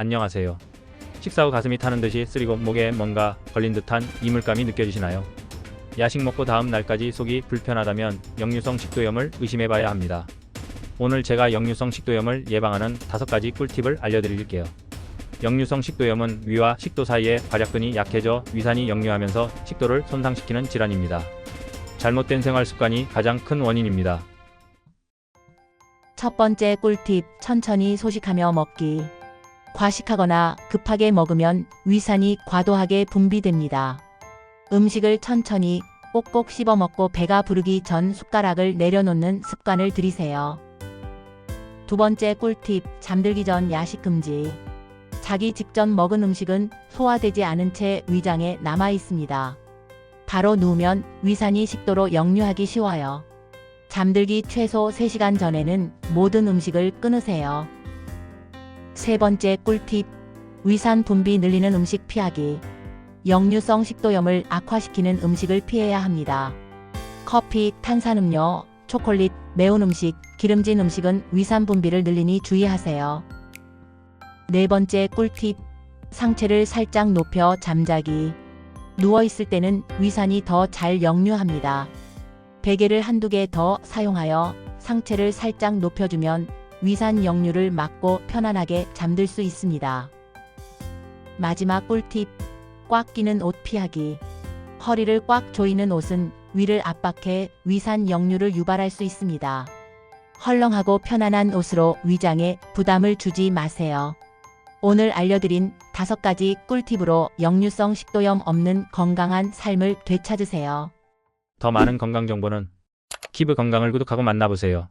안녕하세요. 식사 후 가슴이 타는 듯이 쓰리고 목에 뭔가 걸린 듯한 이물감이 느껴지시나요? 야식 먹고 다음 날까지 속이 불편하다면 역류성 식도염을 의심해봐야 합니다. 오늘 제가 역류성 식도염을 예방하는 다섯 가지 꿀팁을 알려드릴게요. 역류성 식도염은 위와 식도 사이의 발약근이 약해져 위산이 역류하면서 식도를 손상시키는 질환입니다. 잘못된 생활 습관이 가장 큰 원인입니다. 첫 번째 꿀팁, 천천히 소식하며 먹기. 과식하거나 급하게 먹으면 위산이 과도하게 분비됩니다. 음식을 천천히 꼭꼭 씹어 먹고 배가 부르기 전 숟가락을 내려놓는 습관을 들이세요. 두 번째 꿀팁, 잠들기 전 야식 금지. 자기 직전 먹은 음식은 소화되지 않은 채 위장에 남아 있습니다. 바로 누우면 위산이 식도로 역류하기 쉬워요. 잠들기 최소 3시간 전에는 모든 음식을 끊으세요. 세 번째 꿀팁. 위산 분비 늘리는 음식 피하기. 역류성 식도염을 악화시키는 음식을 피해야 합니다. 커피, 탄산음료, 초콜릿, 매운 음식, 기름진 음식은 위산 분비를 늘리니 주의하세요. 네 번째 꿀팁. 상체를 살짝 높여 잠자기. 누워있을 때는 위산이 더 잘 역류합니다. 베개를 한두 개 더 사용하여 상체를 살짝 높여주면 위산 역류를 막고 편안하게 잠들 수 있습니다. 마지막 꿀팁. 꽉 끼는 옷 피하기. 허리를 꽉 조이는 옷은 위를 압박해 위산 역류를 유발할 수 있습니다. 헐렁하고 편안한 옷으로 위장에 부담을 주지 마세요. 오늘 알려드린 다섯 가지 꿀팁으로 역류성 식도염 없는 건강한 삶을 되찾으세요. 더 많은 건강 정보는 키브 건강을 구독하고 만나보세요.